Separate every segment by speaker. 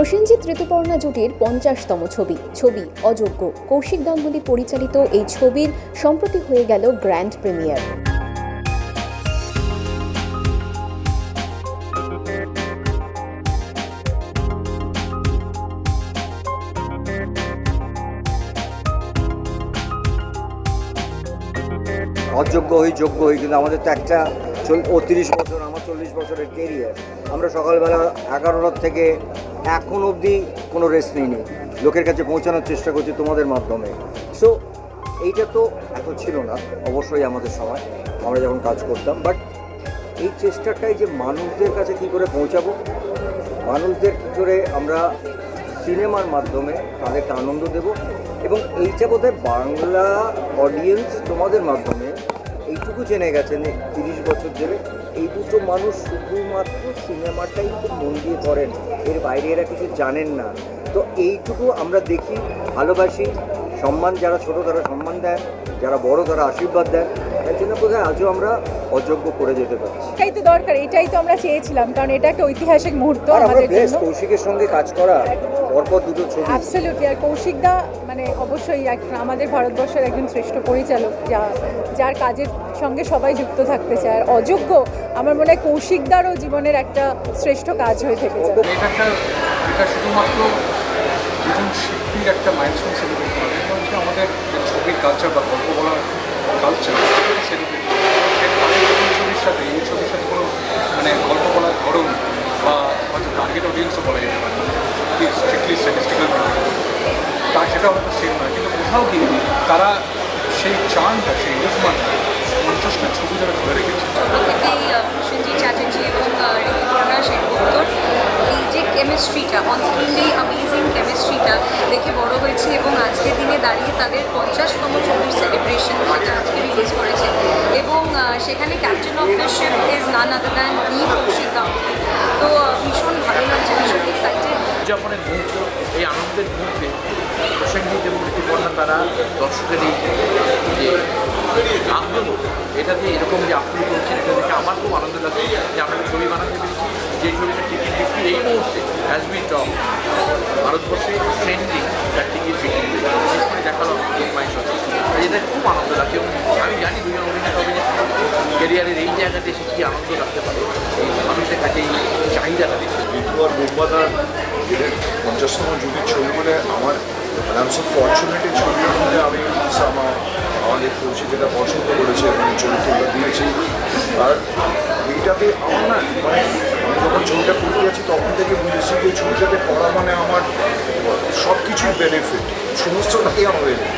Speaker 1: প্রসেনজিৎ ঋতুপর্ণা জুটির পঞ্চাশতম ছবি। ছবি অযোগ্য। কৌশিক গাঙ্গুলি পরিচালিত এই ছবির সম্প্রতি হয়ে গেল গ্র্যান্ড প্রিমিয়ার।
Speaker 2: অযোগ্য হই যোগ্য হই, কিন্তু আমাদের তো একটা ও তিরিশ বছর, আমার চল্লিশ বছরের কেরিয়ার আমরা সকালবেলা এগারোটার থেকে এখন অবধি কোনো রেস্ট নিইনি লোকের কাছে পৌঁছানোর চেষ্টা করছি তোমাদের মাধ্যমে। সো এইটা তো এত ছিল না, অবশ্যই আমাদের সময়। আমরা যখন কাজ করতাম বাট এই চেষ্টাটাই যে মানুষদের কাছে কী করে পৌঁছাবো? মানুষদের কী করে আমরা সিনেমার মাধ্যমে তাদেরকে আনন্দ দেব? এবং এইটা বোধহয় বাংলা অডিয়েন্স তোমাদের মাধ্যমে এইটুকু জেনে গেছেন তিরিশ বছর ধরে। এই দুটো মানুষ শুধুমাত্র সিনেমাটাই খুব মন দিয়ে করেন, এর বাইরে এরা কিছু জানেন না। তো এইটুকু আমরা দেখি, ভালোবাসি, সম্মান যারা ছোট তারা সম্মান দেয়, যারা বড় তারা আশীর্বাদ দেন জন্য বোধহয় আজও আমরা অযোগ্য করে যেতে পারছি।
Speaker 3: এটাই তো দরকার এটাই তো আমরা চেয়েছিলাম কারণ এটা একটা ঐতিহাসিক মুহূর্ত
Speaker 2: আর আমরা
Speaker 3: আমাদের
Speaker 2: বেশ
Speaker 3: জন্য।
Speaker 2: কৌশিকের সঙ্গে কাজ করা পরপর দুটো ছবি।
Speaker 3: অ্যাবসলিউটলি আর কৌশিকদা মানে অবশ্যই এক- আমাদের ভারতবর্ষের একজন শ্রেষ্ঠ পরিচালক যা যার কাজের সঙ্গে সবাই যুক্ত থাকতে চায়। আর অযোগ্য আমার মনে হয় কৌশিকদারও জীবনের একটা শ্রেষ্ঠ কাজ হয়ে থেকেছে।
Speaker 4: এটা একটা এটা শুধুমাত্র দুজন শিল্পীর একটা মাইলস্টোন সেলিব্রেট করা এটা হচ্ছে আমাদের যে ছবির কালচার বা গল্প বলার কালচার তা সেটা হয়তো সেম নয়। কিন্তু কোথাও গিয়ে তারা সেই চানটা, সেই ইউজমানটা পঞ্চাশটা ছবি তারা ধরে রেখেছে।
Speaker 5: প্রসেনজিৎ চ্যাটার্জি এবং কেমিস্ট্রিটা অনস্ক্রিনে অ্যামেজিং কেমিস্ট্রিটা দেখে বড় হয়েছে এবং আজকের দিনে দাঁড়িয়ে তাদের পঞ্চাশতম ছবির সেলিব্রেশন আজকে রিলিজ করেছে। এবং সেখানে captain of the ship is none other than ই কৌশিক
Speaker 6: উদযাপনের মুহূর্ত, এই আনন্দের মুহূর্তে প্রসেনজিৎ এবং ঋতুপর্ণা তারা দর্শকের এই যে আগ্রহ, এটা দিয়ে এরকম যে আপ্লুত করছেন এটা দেখে আমার খুব আনন্দ লাগছে যে আমরা ছবি বানাতে পেরেছি। যে ছবিটা টিকিট বিক্রি এই মুহূর্তে অ্যাজ বি টক ভারতবর্ষে ট্রেন্ডিং তার টিকিট বিক্রি করে দেখাল মাই এটা খুব আনন্দ লাগছে এবং আমি জানি দুজন অভিনেতা ক্যারিয়ারের এই জায়গাতে এসে কী আনন্দ লাগতে পারে? এই মানুষের কাছে এই চাহিদাটা দেখে
Speaker 7: ঋতু আর বোম্বাদার পঞ্চাশতম যুগের ছবি বলে আমার মানে আমি সব ফর্চুনেট ছবির মধ্যে আমি আমার আমাদের কৌশিক এটা পছন্দ করেছে এবং চরিত্রটা দিয়েছি। আর এইটাতে আমার না মানে আমি যখন ছবিটা করতে যাচ্ছি, তখন থেকে বুঝেছি যে ছবিটাতে করা মানে আমার সব কিছুর বেনিফিট সমস্তটাই আমার benefit।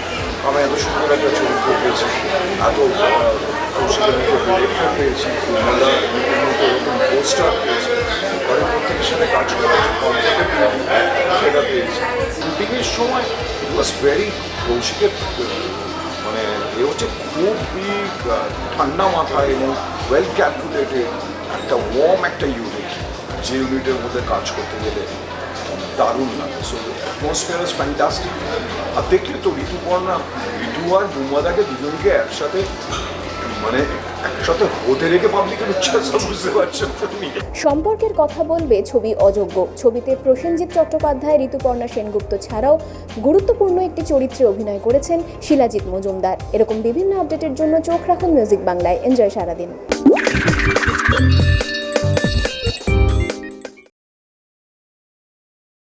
Speaker 7: আমি এত সুন্দর একটা চরিত্র পেয়েছি এত ঘরের প্রত্যেকের সাথে কাজ করার সেটা সময় মানে এ হচ্ছে খুবই ঠান্ডা মাথায় এবং ওয়েল ক্যালকুলেটেড একটা ওয়ার্ম একটা ইউনিট যে ইউনিটের মধ্যে কাজ করতে গেলে দারুণ লাগে সো অ্যাটমসফিয়ার ইজ ফ্যান্টাস্টিক আর দেখলে তো ঋতুপর্ণা ঋতু আর বুম্বাদাকে দুজনকে একসাথে মানে একসাথে হতে রেখে পাবলিকের বুঝতে পারছ তুমি।
Speaker 1: সম্পর্কের কথা বলবে ছবি অযোগ্য। ছবিতে প্রসেনজিৎ চট্টোপাধ্যায়, ঋতুপর্ণা সেনগুপ্ত ছাড়াও গুরুত্বপূর্ণ একটি চরিত্রে অভিনয় করেছেন শিলাজিৎ মজুমদার। এরকম বিভিন্ন আপডেটের জন্য চোখ রাখুন মিউজিক বাংলায় এনজয় সারাদিন।